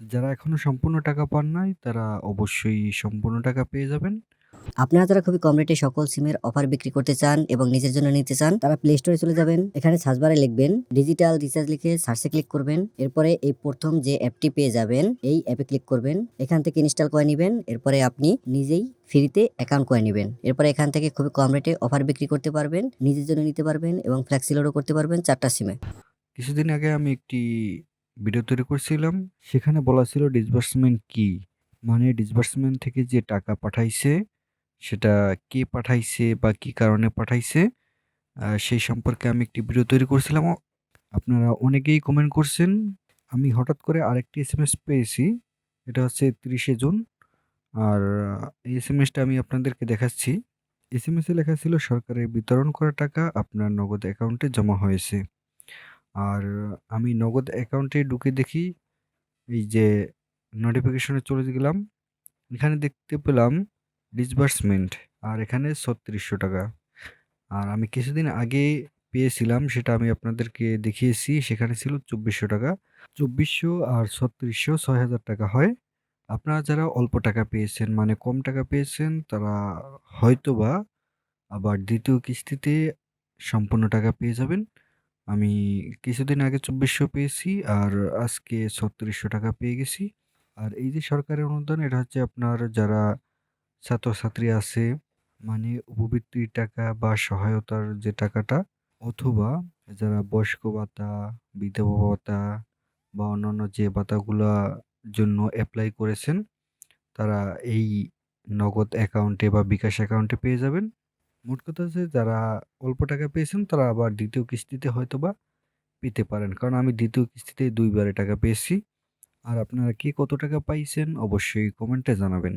যারা এখনও সম্পূর্ণ টাকা পান নাই তারা অবশ্যই সম্পূর্ণ টাকা পেয়ে যাবেন। আপনারা যারা খুবই কম রেটে সকল সিমের অফার বিক্রি করতে চান এবং নিজের জন্য নিতে চান তারা প্লে স্টোরে চলে যাবেন। এখানে সার্চবারে লিখবেন ডিজিটাল রিচার্জ লিখে সার্চে ক্লিক করবেন। এরপরে এই প্রথম যে অ্যাপটি পেয়ে যাবেন এই অ্যাপে ক্লিক করবেন। এখান থেকে ইনস্টল করে নেবেন। এরপরে আপনি নিজেই ফ্রিতে অ্যাকাউন্ট করে নেবেন। এরপরে এখান থেকে খুবই কম রেটে অফার বিক্রি করতে পারবেন নিজের জন্য নিতে পারবেন এবং ফ্ল্যাক্সি লোডও করতে পারবেন চারটা সিমে। কিছুদিন আগে আমি একটি ভিডিও তৈরি করছিলাম। সেখানে বলা ছিল ডিসবার্সমেন্ট কি? মানে ডিসবার্সমেন্ট থেকে যে টাকা পাঠাইছে, সেটা কে পাঠাইছে বা কি কারণে পাঠাইছে সেই সম্পর্কে আমি একটি ভিডিও তৈরি করছিলাম। আপনারা অনেকেই কমেন্ট করছেন। আমি হঠাৎ করে আরেকটি এস এম এস পেয়েছি। এটা হচ্ছে তিরিশে জুন। আর, এই এস এম এসটা আমি আপনাদেরকে দেখাচ্ছি। এস এম এসে লেখা ছিল, সরকারের বিতরণ করা টাকা আপনার নগদ অ্যাকাউন্টে জমা হয়েছে। আর আমি নগদ অ্যাকাউন্টে ঢুকে দেখি এই যে নোটিফিকেশনে চলে গেলাম। এখানে দেখতে পেলাম ডিসবার্সমেন্ট আর এখানে ৳৩৬০০ আর আমি কিছুদিন আগে পেয়েছিলাম সেটা আমি আপনাদেরকে দেখিয়েছি। সেখানে ছিল ৳২৪০০ ২৪০০ আর ৩৬০০ ৬,০০০ টাকা হয়। আপনারা যারা অল্প টাকা পেয়েছেন মানে কম টাকা পেয়েছেন তারা হয়তোবা আবার দ্বিতীয় কিস্তিতে সম্পূর্ণ টাকা পেয়ে যাবেন। আমি কিছুদিন আগে ২৪০০ পেয়েছি আর আজকে ৩৬০০ টাকা পেয়ে গেছি। আর এই যে সরকারের অনুদান এটা হচ্ছে আপনার যারা ছাত্রছাত্রী আছে মানে উপবৃত্তির টাকা বা সহায়তার যে টাকাটা অথবা যারা বয়স্ক ভাতা, বিধবা ভাতা বা অন্যান্য যে ভাতাগুলা জন্য অ্যাপ্লাই করেছেন তারা এই নগদ অ্যাকাউন্টে বা বিকাশ অ্যাকাউন্টে পেয়ে যাবেন। মোট কথা হচ্ছে যারা অল্প টাকা পেয়েছেন, তারা আবার দ্বিতীয় কিস্তিতে হয়তো বা পেতে পারেন। কারণ আমি দ্বিতীয় কিস্তিতে ২ বারে টাকা পেয়েছি। আর আপনারা কে কত টাকা পাইছেন, অবশ্যই কমেন্টে জানাবেন।